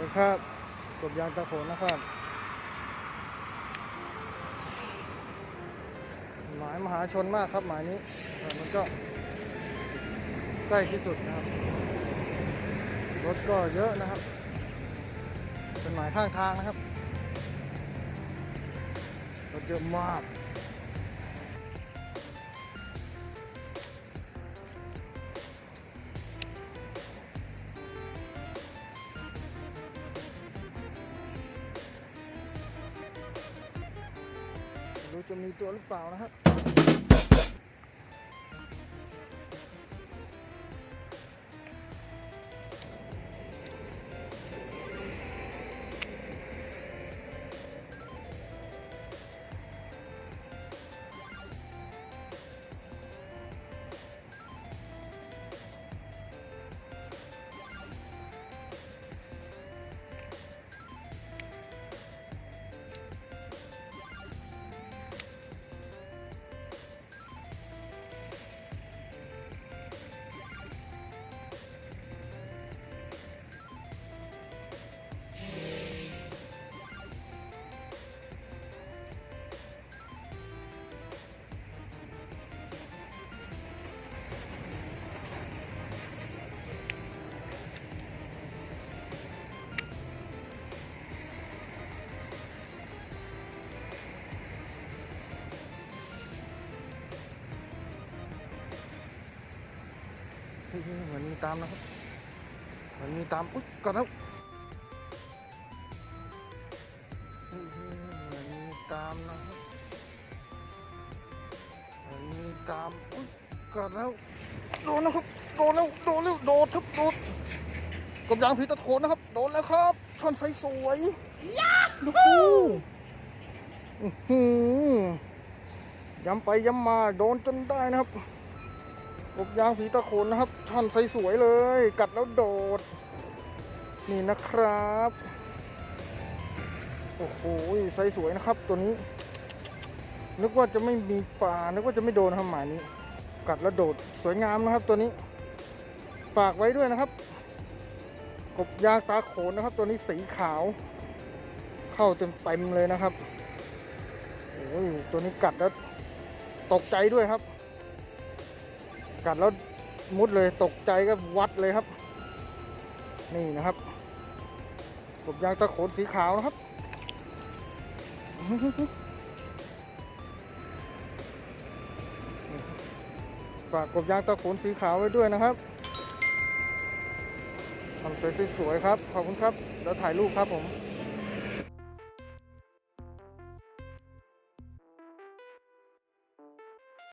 ดีครับกบยางตะโขนนะครับ หมายมหาชนมากครับหมายนี้มันก็ใกล้ที่สุดนะครับ รถก็เยอะนะครับ เป็นหมายข้างทางนะครับรถเยอะมาก จะมีตัวหรือเปล่านะครับ เฮ้ยเหมือนมีตามนะครับเหมือนมีตามอุ๊ยก่อนแล้วเฮ้ยเหมือนมีตามนะครับเหมือนมีตามอุ๊ยก่อนแล้วโดนนะครับโดนแล้วโดนแล้วโดดครับโดดกบยางผีตะโขนนะครับโดนแล้วครับช่อนไฟสวยยาฮูอื้อหือย้ำไปย้ำมาโดนจนได้นะครับ กบยางผีตะโขนนะครับช่อนใสสวยเลย กัดแล้วโดด นี่นะครับ โอ้โหไซส์สวยนะครับตัวนี้ นึกว่าจะไม่มีปลา นึกว่าจะไม่โดนทำหมายนี้ กัดแล้วโดดสวยงามนะครับตัวนี้ฝากไว้ด้วยนะครับ กบยางตาโขนนะครับ ตัวนี้สีขาว เข้าเต็มเต็มเลยนะครับโอ้ยตัวนี้กัดแล้วตกใจด้วยครับ กัดแล้วมุดเลยตกใจก็วัดเลยครับ นี่นะครับกบยางตะโขนสีขาวนะครับฝากกบยางตะโขนสีขาวไว้ด้วยนะครับทำสวยๆครับ ขอบคุณครับ แล้วถ่ายรูปครับผม